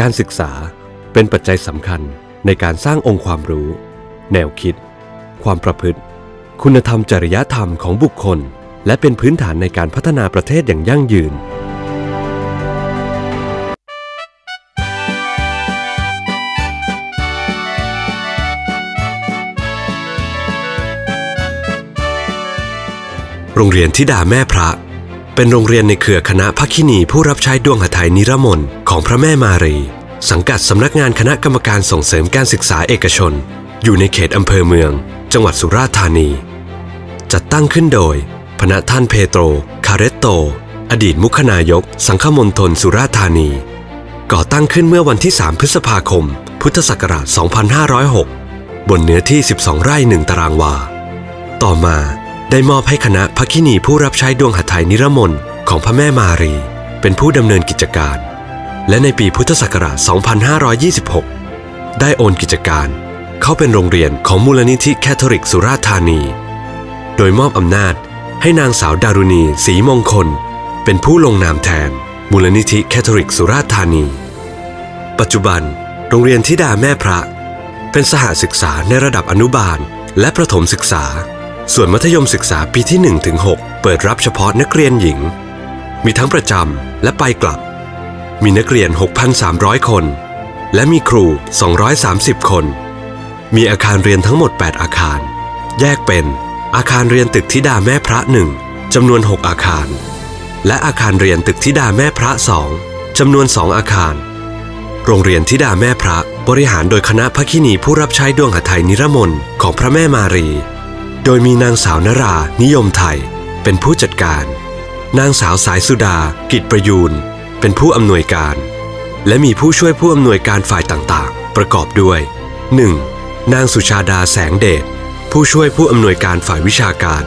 การศึกษาเป็นปัจจัยสำคัญในการสร้างองค์ความรู้ แนวคิด ความประพฤติ คุณธรรมจริยธรรมของบุคคล และเป็นพื้นฐานในการพัฒนาประเทศอย่างยั่งยืนโรงเรียนทิดาแม่พระ เป็นโรงเรียนในเครือคณะพักคินีผู้รับใช้ดวงหทัยนิรมน ของพระแม่มารี สังกัดสำนักงานคณะกรรมการส่งเสริมการศึกษาเอกชน อยู่ในเขตอำเภอเมือง จังหวัดสุราษฎร์ธานี จัดตั้งขึ้นโดย พระท่านเพโตร คาเรตโต อดีตมุขนายก สังฆมณฑลสุราษฎร์ธานี ก่อตั้งขึ้นเมื่อวันที่ 3 พฤษภาคม พุทธศักราช 2506 บนเนื้อที่ 12 ไร่หนึ่งตารางวา ต่อมาได้มอบให้คณะพักคินีผู้รับใช้ดวงหัตถยนิรมนของพระแม่มารี เป็นผู้ดำเนินกิจการ และในปีพุทธศักราช 2526 ได้โอนกิจการ เข้าเป็นโรงเรียนของมูลนิธิแคทอลิกสุราษฎร์ธานี โดยมอบอำนาจให้นางสาวดารุณีศรีมงคล เป็นผู้ลงนามแทน มูลนิธิแคทอลิกสุราษฎร์ธานี ปัจจุบัน โรงเรียนทิดาแม่พระ เป็นสหศึกษาในระดับอนุบาล และประถมศึกษา ส่วนมัธยมศึกษาปีที่1-6เปิดรับเฉพาะนักเรียนหญิง มีทั้งประจำและไปกลับ มีนักเรียน 6,300 คน และมีครู 230 คน มีอาคารเรียนทั้งหมด 8 อาคาร แยกเป็นอาคารเรียนตึกธิดาแม่พระหนึ่งจำนวน 6 อาคาร และอาคารเรียนตึกธิดาแม่พระสองจำนวน 2 อาคาร โรงเรียนธิดาแม่พระบริหารโดยคณะพระคินีผู้รับใช้ดวงหทัยนิรมนของพระแม่มารี โดยมีนางสาวนารา นิยมไทย เป็นผู้จัดการ นางสาวสายสุดา กิจประยูน เป็นผู้อำนวยการ และมีผู้ช่วยผู้อำนวยการฝ่ายต่างๆ ประกอบด้วย 1. นางสุชาดาแสงเดชผู้ช่วยผู้อำนวยการฝ่ายวิชาการ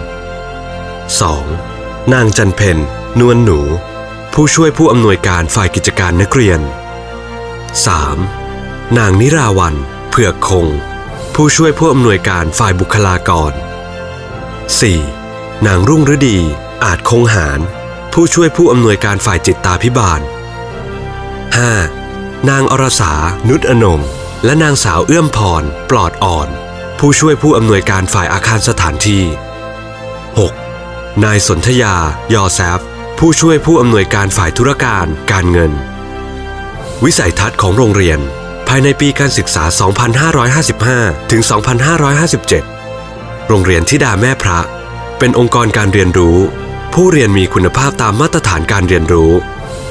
2. นางจันเพนนวลหนู ผู้ช่วยผู้อำนวยการฝ่ายกิจการนักเรียน 3. นางนิราวันเผือกคง ผู้ช่วยผู้อำนวยการฝ่ายบุคลากร 4. นางรุ่งฤดีอาจคงหาร ผู้ช่วยผู้อำนวยการฝ่ายจิตตาพิบาล 5. นางอรสา นุชอนงและนางสาวเอื้อมพร ปลอดอ่อน ผู้ช่วยผู้อำนวยการฝ่ายอาคารสถานที่ 6. นายสนธยา ยอแซฟ ผู้ช่วยผู้อำนวยการฝ่ายธุรการ การเงิน วิสัยทัศน์ของโรงเรียน ภายในปีการศึกษา 2555 ถึง 2557 โรงเรียนทิดาแม่พระ เป็นองค์กรการเรียนรู้ ผู้เรียนมีคุณภาพตามมาตรฐานการเรียนรู้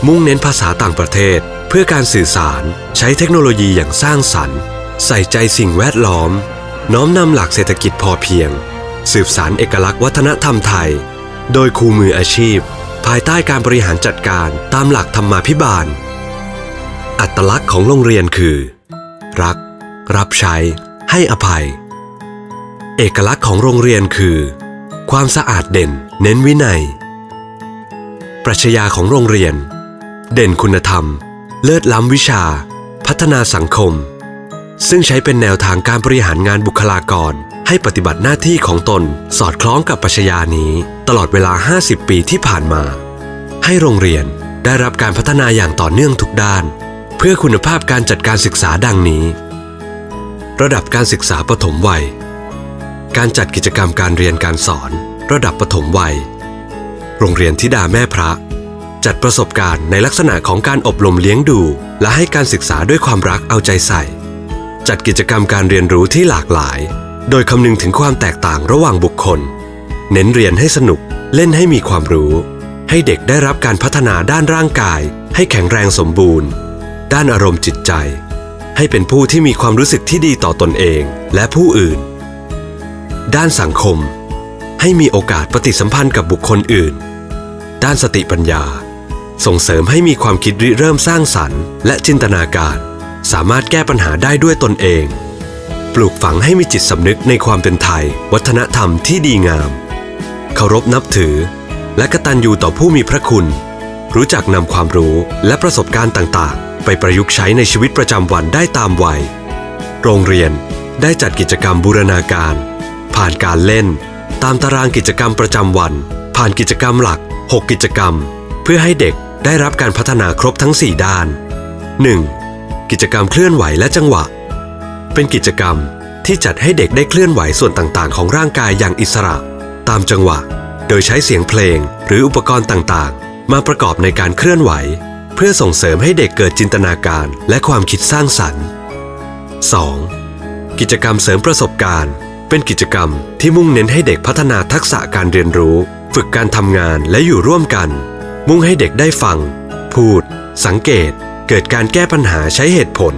มุ่งเน้นภาษาต่างประเทศ เพื่อการสื่อสาร ใช้เทคโนโลยีอย่างสร้างสรรค์ ใส่ใจสิ่งแวดล้อม น้อมนำหลักเศรษฐกิจพอเพียง สืบสารเอกลักษณ์วัฒนธรรมไทย โดยครูมืออาชีพ ภายใต้การบริหารจัดการตามหลักธรรมาภิบาล อัตลักษณ์ของโรงเรียนคือ รัก รับใช้ ให้อภัย เอกลักษณ์ของโรงเรียนคือ ความสะอาดเด่น เน้นวินัย ปรัชญาของโรงเรียน เด่นคุณธรรม เลิศล้ำวิชา พัฒนาสังคม ซึ่งใช้เป็นแนวทางการบริหารงานบุคลากร ให้ปฏิบัติหน้าที่ของตนสอดคล้องกับปรัชญานี้ ตลอดเวลา 50 ปีที่ผ่านมา ให้โรงเรียนได้รับการพัฒนาอย่างต่อเนื่องทุกด้าน เพื่อคุณภาพการจัดการศึกษาดังนี้ ระดับการศึกษาปฐมวัย การจัดกิจกรรมการเรียนการสอน ระดับปฐมวัย โรงเรียนทิดาแม่พระ จัดประสบการณ์ในลักษณะของการอบรมเลี้ยงดู และให้การศึกษาด้วยความรักเอาใจใส่ จัดกิจกรรมการเรียนรู้ที่หลากหลาย โดยคำนึงถึงความแตกต่างระหว่างบุคคล เน้นเรียนให้สนุกเล่นให้มีความรู้ ให้เด็กได้รับการพัฒนาด้านร่างกาย ให้แข็งแรงสมบูรณ์ ด้านอารมณ์จิตใจ ให้เป็นผู้ที่มีความรู้สึกที่ดีต่อตนเอง และผู้อื่น ด้านสังคม ให้มีโอกาสปฏิสัมพันธ์กับบุคคลอื่น ด้านสติปัญญา ส่งเสริมให้มีความคิดริเริ่มสร้างสรรค์ และจินตนาการ สามารถแก้ปัญหาได้ด้วยตนเอง ปลูกฝังให้มีจิตสำนึกในความเป็นไทย วัฒนธรรมที่ดีงาม เคารพนับถือ และกตัญญูต่อผู้มีพระคุณ รู้จักนำความรู้และประสบการณ์ต่างๆ ไปประยุกต์ใช้ในชีวิตประจำวันได้ตามวัย โรงเรียนได้จัดกิจกรรมบูรณาการ ผ่านการเล่น ตามตารางกิจกรรมประจำวัน ผ่านกิจกรรมหลัก 6 กิจกรรม เพื่อให้เด็กได้รับการพัฒนาครบทั้ง 4 ด้าน 1. กิจกรรมเคลื่อนไหวและจังหวะ เป็นกิจกรรมที่จัดให้เด็กได้เคลื่อนไหวส่วนต่างๆ ของร่างกายอย่างอิสระ ตามจังหวะ โดยใช้เสียงเพลงหรืออุปกรณ์ต่างๆ มาประกอบในการเคลื่อนไหว เพื่อส่งเสริมให้เด็กเกิดจินตนาการและความคิดสร้างสรรค์ 2. กิจกรรมเสริมประสบการณ์ เป็นกิจกรรมที่มุ่งเน้นให้เด็กพัฒนาทักษะการเรียนรู้ ฝึกการทำงานและอยู่ร่วมกัน มุ่งให้เด็กได้ฟัง พูด สังเกต เกิดการแก้ปัญหาใช้เหตุผล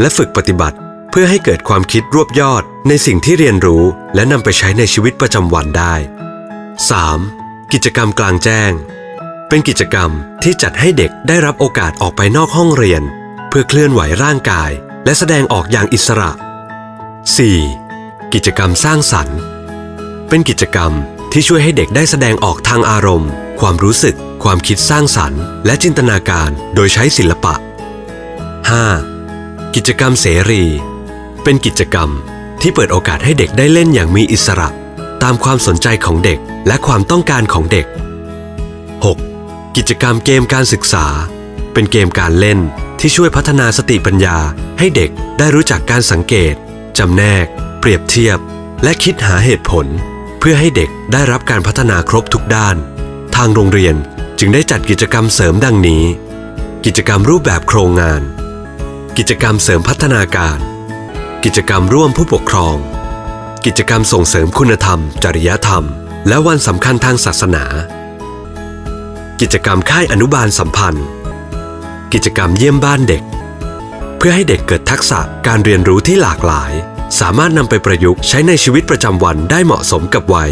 และฝึกปฏิบัติ เพื่อให้เกิดความคิดรวบยอดในสิ่งที่เรียนรู้ และนำไปใช้ในชีวิตประจำวันได้ 3. กิจกรรมกลางแจ้ง เป็นกิจกรรมที่จัดให้เด็กได้รับโอกาสออกไปนอกห้องเรียน เพื่อเคลื่อนไหวร่างกาย และแสดงออกอย่างอิสระ 4. กิจกรรมสร้างสรรค์ เป็นกิจกรรมที่ช่วยให้เด็กได้แสดงออกทางอารมณ์ ความรู้สึก ความคิดสร้างสรรค์ และจินตนาการโดยใช้ศิลปะ 5. กิจกรรมเสรี เป็นกิจกรรมที่เปิดโอกาสให้เด็กได้เล่นอย่างมีอิสระ ตามความสนใจของเด็กและความต้องการของเด็ก 6. กิจกรรมเกมการศึกษา เป็นเกมการเล่นที่ช่วยพัฒนาสติปัญญาให้เด็กได้รู้จักการสังเกต จำแนก ปรียบเทียบ และคิดหาเหตุผล เพื่อให้เด็กได้รับการพัฒนาครบทุกด้าน ทางโรงเรียนจึงได้จัดกิจกรรมเสริมดังนี้ กิจกรรมรูปแบบโครงงาน กิจกรรมเสริมพัฒนาการ กิจกรรมร่วมผู้ปกครอง กิจกรรมส่งเสริมคุณธรรม จริยธรรม และวันสำคัญทางศาสนา กิจกรรมค่ายอนุบาลสัมพันธ์ กิจกรรมเยี่ยมบ้านเด็ก เพื่อให้เด็กเกิดทักษะการเรียนรู้ที่หลากหลาย สามารถนำไปประยุกต์ใช้ในชีวิตประจำวันได้เหมาะสมกับวัย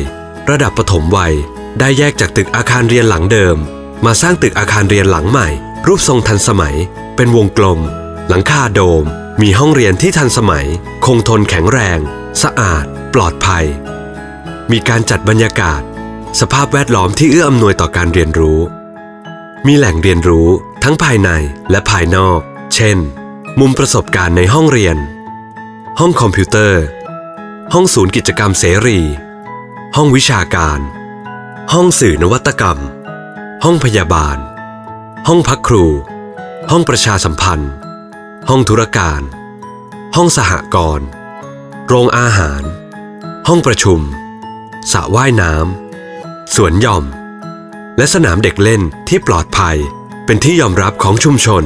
ระดับปฐมวัย ได้แยกจากตึกอาคารเรียนหลังเดิม มาสร้างตึกอาคารเรียนหลังใหม่ รูปทรงทันสมัย เป็นวงกลม หลังคาโดม มีห้องเรียนที่ทันสมัย คงทนแข็งแรง สะอาด ปลอดภัย มีการจัดบรรยากาศ สภาพแวดล้อมที่เอื้ออำนวยต่อการเรียนรู้ มีแหล่งเรียนรู้ทั้งภายในและภายนอก เช่น มุมประสบการณ์ในห้องเรียน ห้องคอมพิวเตอร์ ห้องศูนย์กิจกรรมเสรี ห้องวิชาการ ห้องสื่อนวัตกรรม ห้องพยาบาล ห้องพักครู ห้องประชาสัมพันธ์ ห้องธุรการ ห้องสหกรณ์ โรงอาหาร ห้องประชุมสระว่ายน้ำ สวนหย่อม และสนามเด็กเล่นที่ปลอดภัยเป็นที่ยอมรับของชุมชน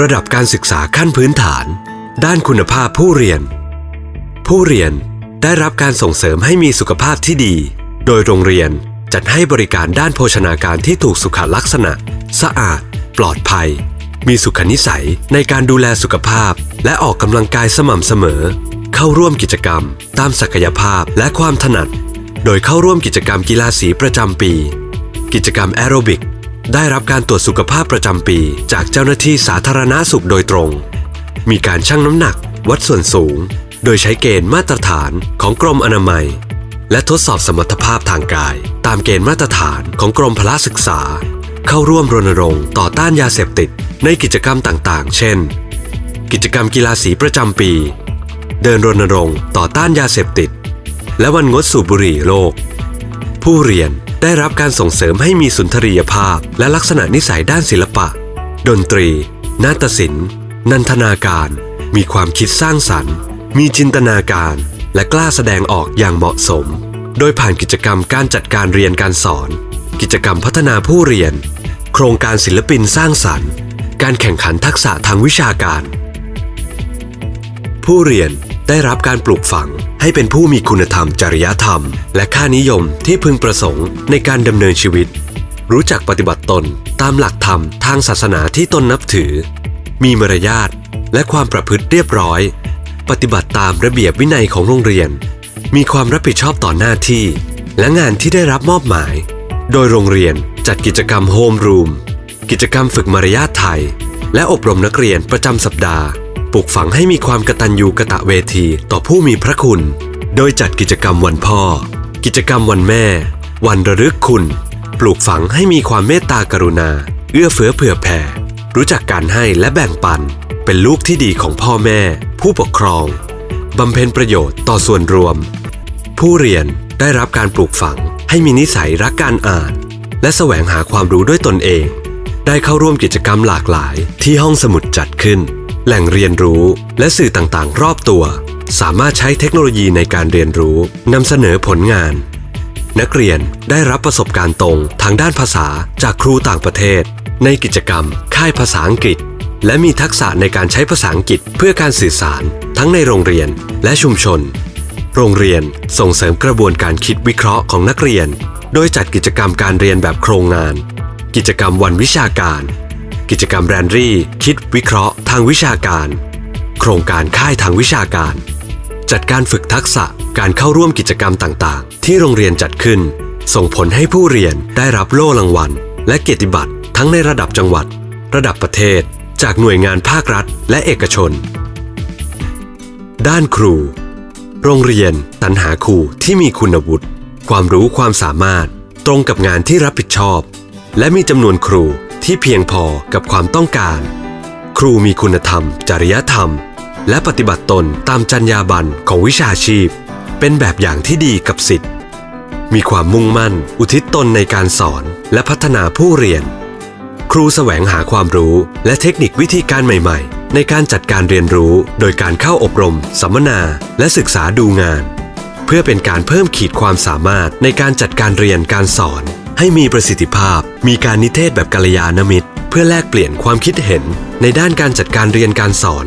ระดับการศึกษาขั้นพื้นฐาน ด้านคุณภาพผู้เรียน ผู้เรียนได้รับการส่งเสริมให้มีสุขภาพที่ดี โดยโรงเรียนจัดให้บริการด้านโภชนาการที่ถูกสุขลักษณะ สะอาด ปลอดภัย มีสุขนิสัยในการดูแลสุขภาพ และออกกำลังกายสม่ำเสมอ เข้าร่วมกิจกรรม ตามศักยภาพและความถนัด โดยเข้าร่วมกิจกรรมกีฬาสีประจำปี กิจกรรมแอโรบิกได้รับการตรวจสุขภาพประจำปี จากเจ้าหน้าที่สาธารณาสุขโดยตรง มีการชั่งน้ำหนัก วัดส่วนสูง โดยใช้เกณฑ์มาตรฐานของกรมอนามัย และทดสอบสมรรถภาพทางกาย ตามเกณฑ์มาตรฐานของกรมพละศึกษา เข้าร่วมรณรงค์ต่อต้านยาเสพติด ในกิจกรรมต่างๆ เช่น กิจกรรมกีฬาสีประจำปี เดินรณรงค์ต่อต้านยาเสพติด และวันงดสูบบุหรี่โลก ผู้เรียนได้รับการส่งเสริมให้มีสุนทรียภาพ และลักษณะนิสัยด้านศิลปะ ดนตรี นาฏศิลป์ นันทนาการ มีความคิดสร้างสรรค์ มีจินตนาการ และกล้าแสดงออกอย่างเหมาะสม โดยผ่านกิจกรรมการจัดการเรียนการสอน กิจกรรมพัฒนาผู้เรียน โครงการศิลปินสร้างสรรค์ การแข่งขันทักษะทางวิชาการ ผู้เรียนได้รับการปลูกฝังให้เป็นผู้มีคุณธรรมจริยธรรม และค่านิยมที่พึงประสงค์ในการดำเนินชีวิต รู้จักปฏิบัติตนตามหลักธรรมทางศาสนาที่ตนนับถือ มีมารยาทและความประพฤติเรียบร้อย ปฏิบัติตามระเบียบวินัยของโรงเรียน มีความรับผิดชอบต่อหน้าที่ และงานที่ได้รับมอบหมาย โดยโรงเรียนจัดกิจกรรมโฮมรูมกิจกรรมฝึกมารยาทไทย และอบรมนักเรียนประจำสัปดาห์ปลูกฝังให้มีความกตัญญูกะตะเวทีต่อผู้มีพระคุณ โดยจัดกิจกรรมวันพ่อ กิจกรรมวันแม่ วันระลึกคุณ ปลูกฝังให้มีความเมตตากรุณา เอื้อเฟื้อเผื่อแผ่ รู้จักการให้และแบ่งปัน เป็นลูกที่ดีของพ่อแม่ ผู้ปกครอง บำเพ็ญประโยชน์ต่อส่วนรวม ผู้เรียนได้รับการปลูกฝัง ให้มีนิสัยรักการอ่าน และแสวงหาความรู้ด้วยตนเอง ได้เข้าร่วมกิจกรรมหลากหลายที่ห้องสมุดจัดขึ้น แหล่งเรียนรู้และสื่อต่างๆ รอบตัว สามารถใช้เทคโนโลยีในการเรียนรู้นำเสนอผลงาน นักเรียนได้รับประสบการณ์ตรงทางด้านภาษาจากครูต่างประเทศ ในกิจกรรม ค่ายภาษาอังกฤษ และมีทักษะในการใช้ภาษาอังกฤษเพื่อการสื่อสาร ทั้งในโรงเรียนและชุมชน โรงเรียนส่งเสริมกระบวนการคิดวิเคราะห์ของนักเรียน โดยจัดกิจกรรมการเรียนแบบโครงงาน กิจกรรมวันวิชาการ กิจกรรมแรนรี่ คิดวิเคราะห์ ทางวิชาการ โครงการค่ายทางวิชาการ จัดการฝึกทักษะการเข้าร่วมกิจกรรมต่างๆ ที่โรงเรียนจัดขึ้น ส่งผลให้ผู้เรียนได้รับโล่รางวัล และเกียรติบัตรทั้งในระดับจังหวัด ระดับประเทศ จากหน่วยงานภาครัฐ และเอกชน ด้านครู โรงเรียนสรรหาครูที่มีคุณวุฒิความรู้ความสามารถ ตรงกับงานที่รับผิดชอบ และมีจำนวนครูที่เพียงพอกับความต้องการ ครูมีคุณธรรม จริยธรรม และปฏิบัติตนตามจรรยาบรรณของวิชาชีพ เป็นแบบอย่างที่ดีกับสิทธิ์ มีความมุ่งมั่น อุทิศตนในการสอนและพัฒนาผู้เรียน ครูแสวงหาความรู้และเทคนิควิธีการใหม่ๆ ในการจัดการเรียนรู้โดยการเข้าอบรม สัมมนา และศึกษาดูงาน เพื่อเป็นการเพิ่มขีดความสามารถในการจัดการเรียนการสอน ให้มีประสิทธิภาพ มีการนิเทศแบบกัลยาณมิตร เพื่อแลกเปลี่ยนความคิดเห็นในด้านการจัดการเรียนการสอน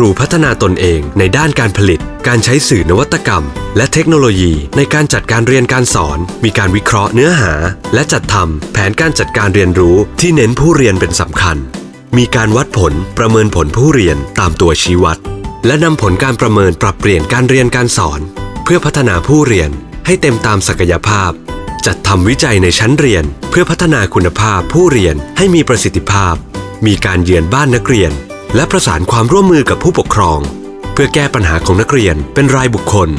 ครูพัฒนาตนเองในด้านการผลิต การใช้สื่อนวัตกรรม และเทคโนโลยี ในการจัดการเรียนการสอน มีการวิเคราะห์เนื้อหา และจัดทำแผนการจัดการเรียนรู้ที่เน้นผู้เรียนเป็นสำคัญ มีการวัดผลประเมินผลผู้เรียนตามตัวชี้วัด และนำผลการประเมินปรับเปลี่ยนการเรียนการสอน เพื่อพัฒนาผู้เรียนให้เต็มตามศักยภาพ จัดทำวิจัยในชั้นเรียน เพื่อพัฒนาคุณภาพผู้เรียนให้มีประสิทธิภาพ มีการเยือนบ้านนักเรียน และประสานความร่วมมือกับผู้ปกครอง เพื่อแก้ปัญหาของนักเรียนเป็นรายบุคคล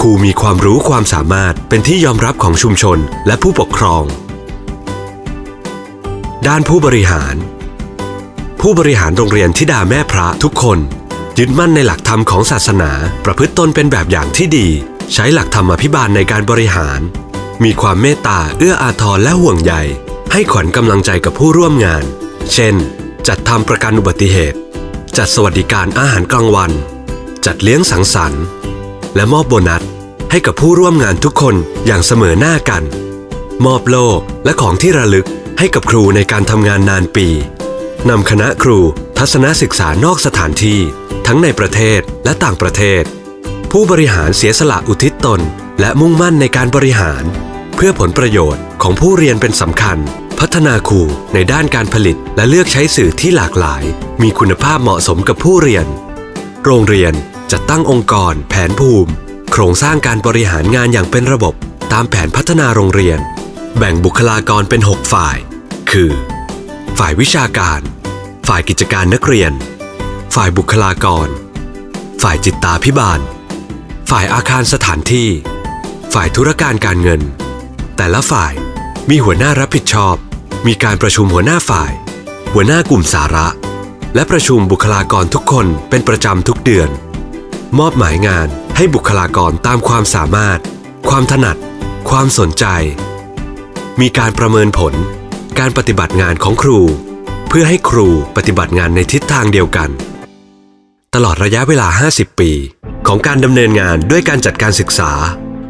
ครูมีความรู้ความสามารถเป็นที่ยอมรับของชุมชนและผู้ปกครอง ด้านผู้บริหาร ผู้บริหารโรงเรียนทิดาแม่พระทุกคน ยึดมั่นในหลักธรรมของศาสนา ประพฤติตนเป็นแบบอย่างที่ดี ใช้หลักธรรมอภิบาลในการบริหาร มีความเมตตาเอื้ออาทรและห่วงใยให้ขวัญกำลังใจกับผู้ร่วมงาน เช่น จัดทำประกันอุบัติเหตุ จัดสวัสดิการอาหารกลางวัน จัดเลี้ยงสังสรรค์ และมอบโบนัสให้กับผู้ร่วมงานทุกคนอย่างเสมอหน้ากัน มอบโล่และของที่ระลึกให้กับครูในการทำงานนานปีนำคณะครูทัศนศึกษานอกสถานที่ ทั้งในประเทศและต่างประเทศ ผู้บริหารเสียสละอุทิศตน และมุ่งมั่นในการบริหาร เพื่อผลประโยชน์ของผู้เรียนเป็นสำคัญ พัฒนาครูในด้านการผลิตและเลือกใช้สื่อที่หลากหลาย มีคุณภาพเหมาะสมกับผู้เรียน โรงเรียนจะตั้งองค์กร แผนภูมิ โครงสร้างการบริหารงานอย่างเป็นระบบ ตามแผนพัฒนาโรงเรียน แบ่งบุคลากรเป็น 6 ฝ่าย คือ ฝ่ายวิชาการ ฝ่ายกิจการนักเรียน ฝ่ายบุคลากร ฝ่ายจิตตาพิบาล ฝ่ายอาคารสถานที่ ฝ่ายธุรการการเงิน แต่ละฝ่ายมีหัวหน้ารับผิดชอบ มีการประชุมหัวหน้าฝ่าย หัวหน้ากลุ่มสาระ และประชุมบุคลากรทุกคนเป็นประจำทุกเดือน มอบหมายงานให้บุคลากรตามความสามารถ ความถนัด ความสนใจ มีการประเมินผล การปฏิบัติงานของครู เพื่อให้ครูปฏิบัติงานในทิศทางเดียวกัน ตลอดระยะเวลา 50 ปี ของการดำเนินงานด้วยการจัดการศึกษา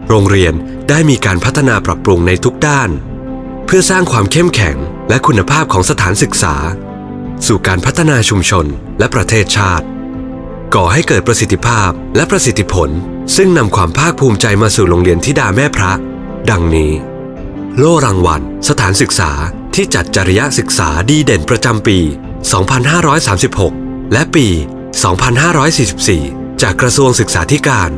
โรงเรียนได้มีการพัฒนาปรับปรุงในทุกด้าน พื่อสร้างความเข้มแข็งและคุณภาพของสถานศึกษา สู่การพัฒนาชุมชนและประเทศชาติ ก่อให้เกิดประสิทธิภาพและประสิทธิผล ซึ่งนำความภาคภูมิใจมาสู่โรงเรียนทิดาแม่พระ ดังนี้ โล่รางวัล สถานศึกษาที่จัดจริยศึกษาดีเด่นประจำปี 2536 และปี 2544 จากกระทรวงศึกษาธิการ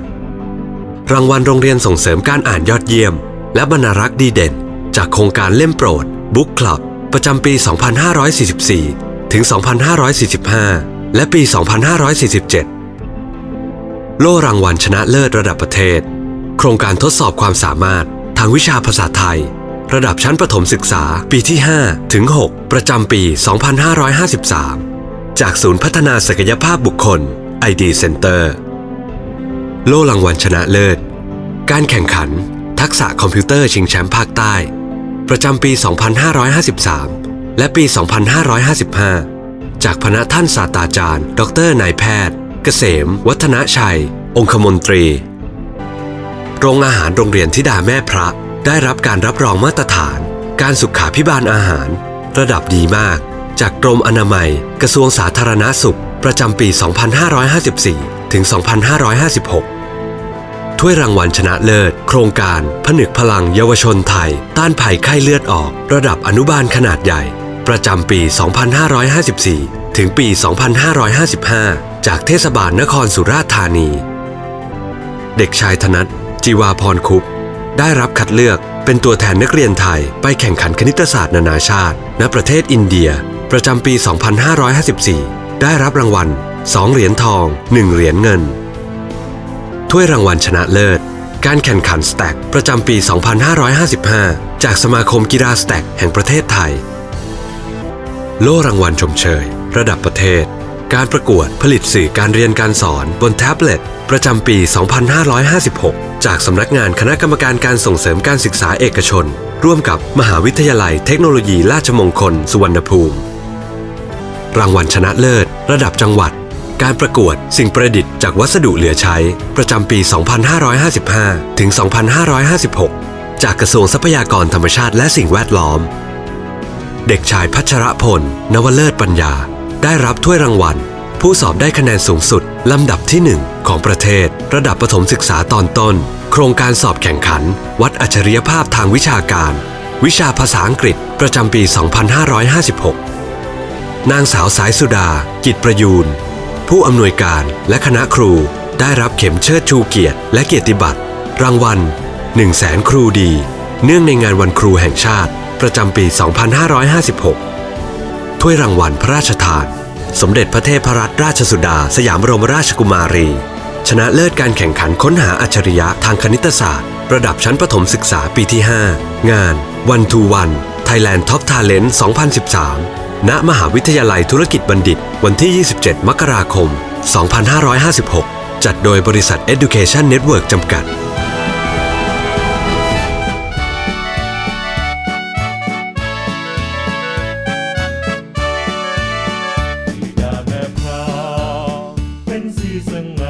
รางวัลโรงเรียนส่งเสริมการอ่านยอดเยี่ยม และบรรณารักษ์ดีเด่น จากโครงการเล่มโปรดบุ๊กคลับประจำปี 2544 ถึง 2545 และปี 2547 โล่รางวัลชนะเลิศระดับประเทศ โครงการทดสอบความสามารถทางวิชาภาษาไทย ระดับชั้นประถมศึกษาปีที่ 5 ถึง 6 ประจำปี 2553 จากศูนย์พัฒนาศักยภาพบุคคล ID Center โล่รางวัลชนะเลิศ การแข่งขัน ทักษะคอมพิวเตอร์ชิงแชมป์ภาคใต้ ประจำปี 2553 และปี 2555 จากพณะท่านศาสตราจารย์ ดรนายแพทย์ เกษม วัฒนชัย องคมนตรี โรงอาหารโรงเรียนทิดาแม่พระ ได้รับการรับรองมาตรฐาน การสุขาพิบาลอาหาร ระดับดีมาก จากกรมอนามัย กระทรวงสาธารณาสุข ประจำปี 2554 ถึง 2556 ถ้วยรางวัลชนะเลิศ โครงการ ผนึกพลังเยาวชนไทย ต้านภัยไข้เลือดออก ระดับอนุบาลขนาดใหญ่ ประจำปี 2554 ถึงปี 2555 จากเทศบาลนครสุราษฎร์ธานี เด็กชายธนัทจีวาพรคุปได้รับคัดเลือกเป็นตัวแทนนักเรียนไทย ไปแข่งขันคณิตศาสตร์นานาชาติ ณประเทศอินเดีย ประจำปี 2554 ได้รับรางวัล 2 เหรียญทอง 1 เหรียญเงิน ถ้วยรางวัลชนะเลิศ การแข่งขันสแต็กประจำปี 2555 จากสมาคมกีฬาสแต็กแห่งประเทศไทย โล่รางวัลชมเชย ระดับประเทศ การประกวดผลิตสื่อการเรียนการสอนบนแท็บเล็ตประจำปี 2556 จากสำนักงานคณะกรรมการการส่งเสริมการศึกษาเอกชน ร่วมกับมหาวิทยาลัยเทคโนโลยีราชมงคล สุวรรณภูมิ รางวัลชนะเลิศ ระดับจังหวัด การประกวดสิ่งประดิษฐ์จากวัสดุเหลือใช้ ประจำปี 2555 ถึง 2556 จากกระทรวงทรัพยากรธรรมชาติและสิ่งแวดล้อม เด็กชายพัชรพล นวเลิศปัญญา ได้รับถ้วยรางวัล ผู้สอบได้คะแนนสูงสุด ลำดับที่ 1 ของประเทศ ระดับประถมศึกษาตอนต้น โครงการสอบแข่งขัน วัดอัจฉริยภาพทางวิชาการ วิชาภาษาอังกฤษ ประจำปี 2556 นางสาวสายสุดา กิจประยูน ผู้อำนวยการและคณะครูได้รับเข็มเชิดชูเกียรติ และเกียรติบัตร รางวัล 1 0 0 0 0แสนครูดี เนื่องในงานวันครูแห่งชาติ ประจำปี 2556 ถ้วยรางวัลพระราชทาน สมเด็จพระเทพรัตนราชสุดา สยามบรมราชกุมารี ชนะเลิศการแข่งขันค้นหาอัจฉริยะทางคณิตศาสตร์ ระดับชั้นประถมศึกษาปีที่ 5 งาน One to One Thailand Top Talent 2013 ณมหาวิทยาลัยธุรกิจบัณฑิต วันที่ 27 มกราคม 2556 จัดโดยบริษัท Education Network จำกัด เป็นสีสง